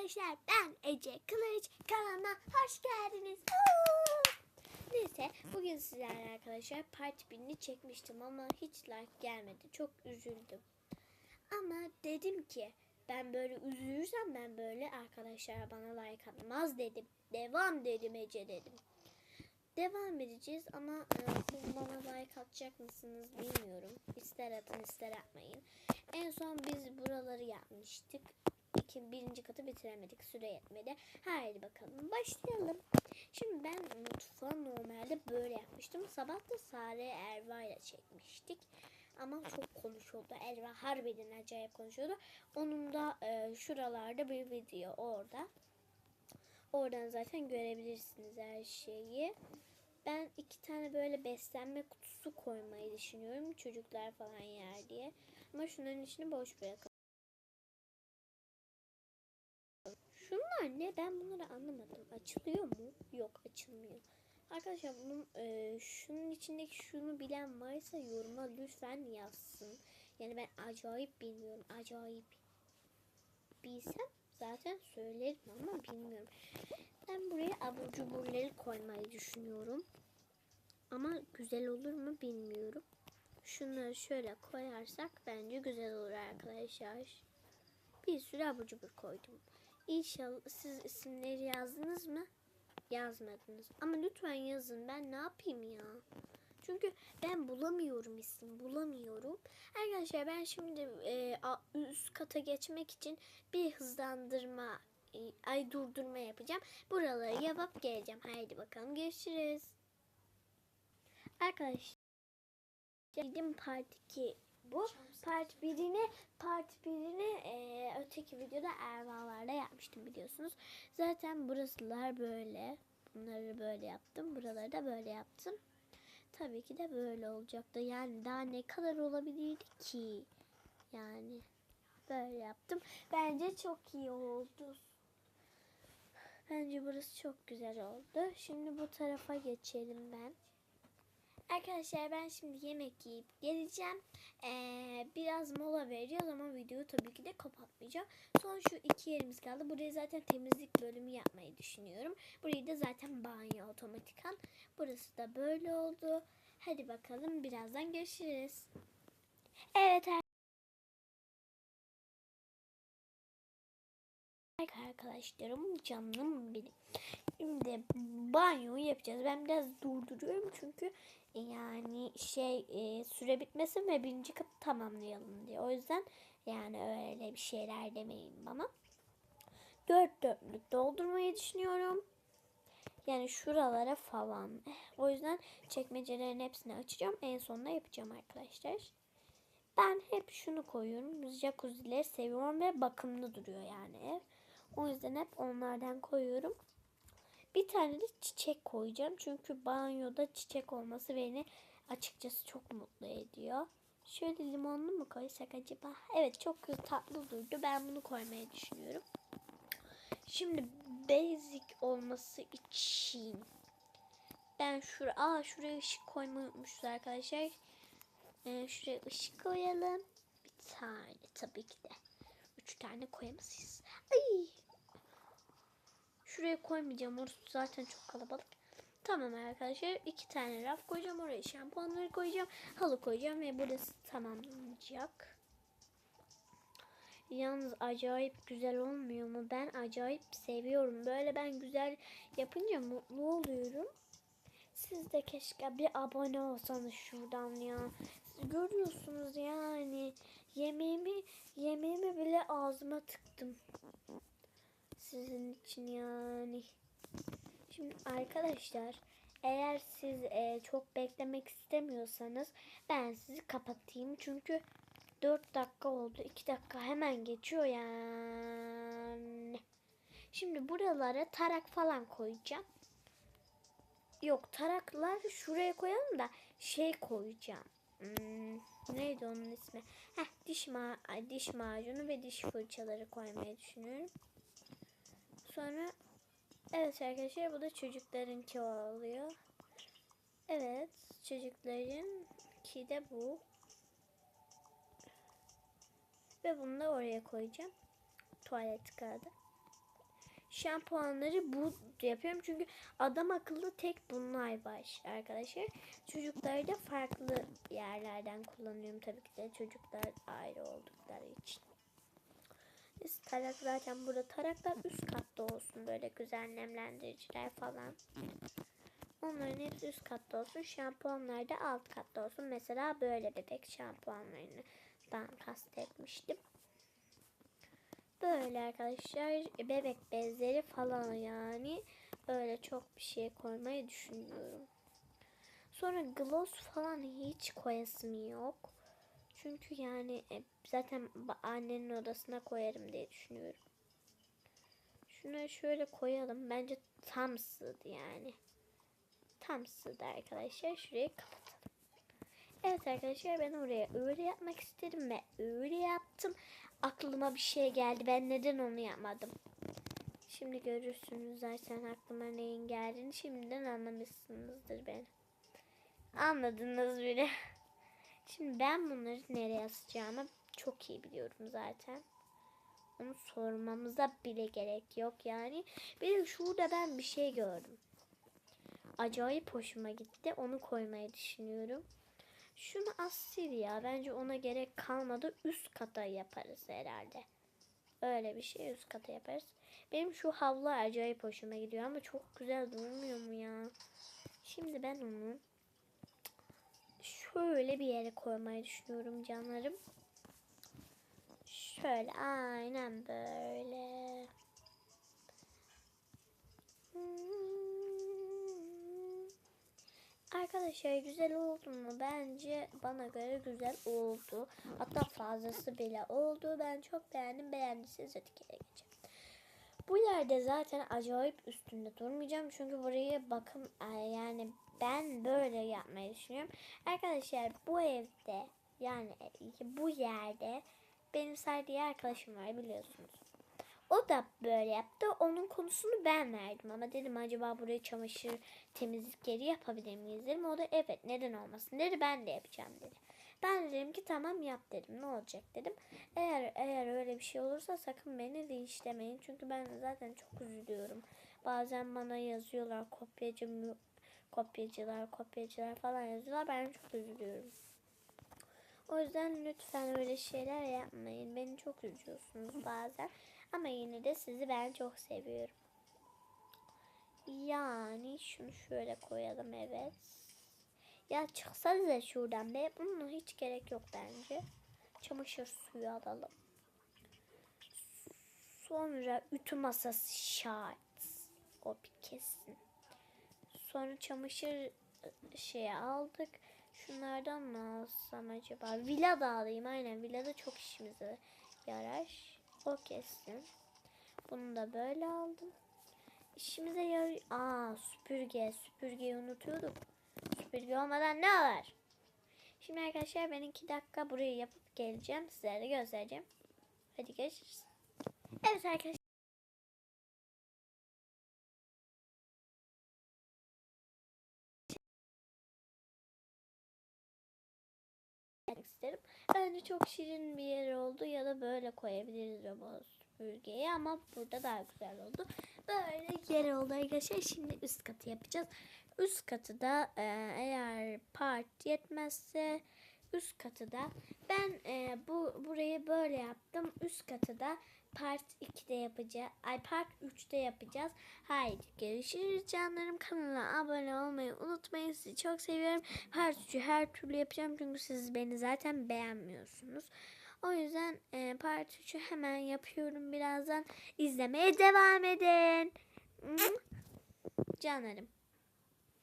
arkadaşlar ben Ece Kılıç kanalına hoş geldiniz. Neyse bugün sizlerle arkadaşlar part 1'ini çekmiştim ama hiç like gelmedi. Çok üzüldüm. Ama dedim ki ben böyle üzülürsem ben böyle arkadaşlar bana like atmaz dedim. Devam dedim Ece dedim. Devam edeceğiz ama e, siz bana like atacak mısınız bilmiyorum. İster atın ister atmayın. En son biz buraları yapmıştık. İki, birinci katı bitiremedik. Süre yetmedi. Haydi bakalım başlayalım. Şimdi ben mutfağı normalde böyle yapmıştım. Sabah da Sare Erva ile çekmiştik. Ama çok konuşuyordu. Erva harbiden acayip konuşuyordu. Onun da e, şuralarda bir video orada. Oradan zaten görebilirsiniz her şeyi. Ben iki tane böyle beslenme kutusu koymayı düşünüyorum. Çocuklar falan yer diye. Ama şunların içini boş bırakalım. Şunlar ne? Ben bunları anlamadım. Açılıyor mu? Yok açılmıyor. Arkadaşlar bunun e, şunun içindeki şunu bilen varsa yoruma lütfen yazsın. Yani ben acayip bilmiyorum. Acayip. Bilsem zaten söylerim ama bilmiyorum. Ben buraya abur cuburları koymayı düşünüyorum. Ama güzel olur mu bilmiyorum. Şunları şöyle koyarsak bence güzel olur arkadaşlar. Bir sürü abur cubur koydum. İnşallah siz isimleri yazdınız mı? Yazmadınız. Ama lütfen yazın. Ben ne yapayım ya? Çünkü ben bulamıyorum isim. Bulamıyorum. Arkadaşlar ben şimdi e, üst kata geçmek için bir hızlandırma e, ay durdurma yapacağım. Buraları yapıp geleceğim. Haydi bakalım görüşürüz. Arkadaşlar Dedim part 2 bu. Part 1'ini part 1'ini e, öteki videoda Ervalar'da yapmıştım biliyorsunuz. Zaten burasılar böyle. Bunları böyle yaptım. Buraları da böyle yaptım. Tabii ki de böyle olacaktı. Yani daha ne kadar olabilirdi ki? Yani böyle yaptım. Bence çok iyi oldu. Bence burası çok güzel oldu. Şimdi bu tarafa geçelim ben. Arkadaşlar ben şimdi yemek yiyip geleceğim. Ee, biraz mola vereceğiz ama videoyu tabii ki de kapatmayacağım. Son şu iki yerimiz kaldı. Buraya zaten temizlik bölümü yapmayı düşünüyorum. Burayı da zaten banyo otomatikan. Burası da böyle oldu. Hadi bakalım birazdan görüşürüz. Evet arkadaşlarım canım benim. Şimdi banyo yapacağız. Ben biraz durduruyorum çünkü yani şey e, süre bitmesin ve birinci kat tamamlayalım diye. O yüzden yani öyle bir şeyler demeyin bana. Dört dörtlük doldurmayı düşünüyorum. Yani şuralara falan. O yüzden çekmecelerin hepsini açacağım. En sonunda yapacağım arkadaşlar. Ben hep şunu koyuyorum. Jacuzzileri seviyorum ve bakımlı duruyor yani ev. O yüzden hep onlardan koyuyorum. Bir tane de çiçek koyacağım. Çünkü banyoda çiçek olması beni açıkçası çok mutlu ediyor. Şöyle limonlu mu koysak acaba? Evet çok tatlı durdu. Ben bunu koymayı düşünüyorum. Şimdi basic olması için ben şuraya, aa şuraya ışık koymayı unutmuşuz arkadaşlar. Ee, şuraya ışık koyalım. Bir tane tabii ki de. Üç tane koyamayız. Ay Şuraya koymayacağım. Orası zaten çok kalabalık. Tamam arkadaşlar. iki tane raf koyacağım. Oraya şampuanları koyacağım. Halı koyacağım ve burası tamamlanacak. Yalnız acayip güzel olmuyor mu? Ben acayip seviyorum. Böyle ben güzel yapınca mutlu oluyorum. Siz de keşke bir abone olsanız şuradan ya. Görüyorsunuz yani. Yemeğimi yemeğimi bile ağzıma tıktım sizin için yani. Şimdi arkadaşlar eğer siz e, çok beklemek istemiyorsanız ben sizi kapatayım. Çünkü 4 dakika oldu. 2 dakika hemen geçiyor yani. Şimdi buralara tarak falan koyacağım. Yok taraklar şuraya koyalım da şey koyacağım. Hmm, neydi onun ismi? Heh, diş, ma diş macunu ve diş fırçaları koymayı düşünüyorum. Sonra evet arkadaşlar bu da çocuklarınki oluyor. Evet çocukların ki de bu. Ve bunu da oraya koyacağım. Tuvalet kağıdı. şampuanları bu yapıyorum. Çünkü adam akıllı tek bunlar var arkadaşlar. Çocukları da farklı yerlerden kullanıyorum tabii ki de çocuklar ayrı oldukları için. Biz tarak zaten burada taraklar üst katta olsun böyle güzel nemlendiriciler falan. Onların hepsi üst katta olsun. Şampuanlar da alt katta olsun. Mesela böyle bebek şampuanlarını ben kastetmiştim. Böyle arkadaşlar bebek bezleri falan yani öyle çok bir şey koymayı düşünüyorum. Sonra gloss falan hiç koyasım yok. Çünkü yani e, zaten annenin odasına koyarım diye düşünüyorum. Şunu şöyle koyalım. Bence tam sığdı yani. Tam sığdı arkadaşlar. Şurayı kapatalım. Evet arkadaşlar ben oraya öyle yapmak istedim ve öyle yaptım. Aklıma bir şey geldi. Ben neden onu yapmadım? Şimdi görürsünüz zaten aklıma neyin geldiğini şimdiden anlamışsınızdır beni. Anladınız bile. Şimdi ben bunları nereye asacağımı çok iyi biliyorum zaten. Onu sormamıza bile gerek yok yani. Bir de şurada ben bir şey gördüm. Acayip hoşuma gitti. Onu koymayı düşünüyorum. Şunu az sil ya. Bence ona gerek kalmadı. Üst kata yaparız herhalde. Öyle bir şey üst kata yaparız. Benim şu havlu acayip hoşuma gidiyor ama çok güzel durmuyor mu ya? Şimdi ben onu şöyle bir yere koymayı düşünüyorum canlarım. Şöyle aynen böyle. Arkadaşlar güzel oldu mu? Bence bana göre güzel oldu. Hatta fazlası bile oldu. Ben çok beğendim. Beğendiyseniz hadi geri geçelim. Bu yerde zaten acayip üstünde durmayacağım. Çünkü burayı bakın yani ben böyle yapmayı düşünüyorum. Arkadaşlar bu evde yani bu yerde benim sadece arkadaşım var biliyorsunuz. O da böyle yaptı. Onun konusunu ben verdim ama dedim acaba buraya çamaşır temizlikleri yapabilir miyiz dedim. O da evet neden olmasın dedi. Ben de yapacağım dedi. Ben de dedim ki tamam yap dedim. Ne olacak dedim. Eğer eğer öyle bir şey olursa sakın beni linçlemeyin. Çünkü ben zaten çok üzülüyorum. Bazen bana yazıyorlar kopyacı mı kopyacılar kopyacılar falan yazıyorlar. Ben çok üzülüyorum. O yüzden lütfen öyle şeyler yapmayın. Beni çok üzüyorsunuz bazen. Ama yine de sizi ben çok seviyorum. Yani şunu şöyle koyalım evet. Ya çıksanıza şuradan be. Bunun hiç gerek yok bence. Çamaşır suyu alalım. Sonra ütü masası şart. O bir kesin. Sonra çamaşır şey aldık. Şunlardan mı alsam acaba? Villa da alayım. Aynen villada çok işimize yarar. O kesin. Bunu da böyle aldım. İşimize yarıyor. Aa süpürge. Süpürgeyi unutuyorduk. Süpürge olmadan ne var? Şimdi arkadaşlar ben iki dakika burayı yapıp geleceğim. Sizlere de göstereceğim. Hadi görüşürüz. Evet arkadaşlar. İsterim. Bence çok şirin bir yer oldu ya da böyle koyabiliriz robot süpürgeyi ama burada daha güzel oldu. Böyle yer oldu arkadaşlar. Şimdi üst katı yapacağız. Üst katı da e, eğer part yetmezse üst katı da ben e, bu burayı böyle yaptım. Üst katı da part 2'de yapacağız. Ay part 3'te yapacağız. Haydi görüşürüz canlarım. Kanala abone olmayı unutmayın. Sizi çok seviyorum. Part 3'ü her türlü yapacağım. Çünkü siz beni zaten beğenmiyorsunuz. O yüzden e, part 3'ü hemen yapıyorum birazdan. izlemeye devam edin. Canlarım.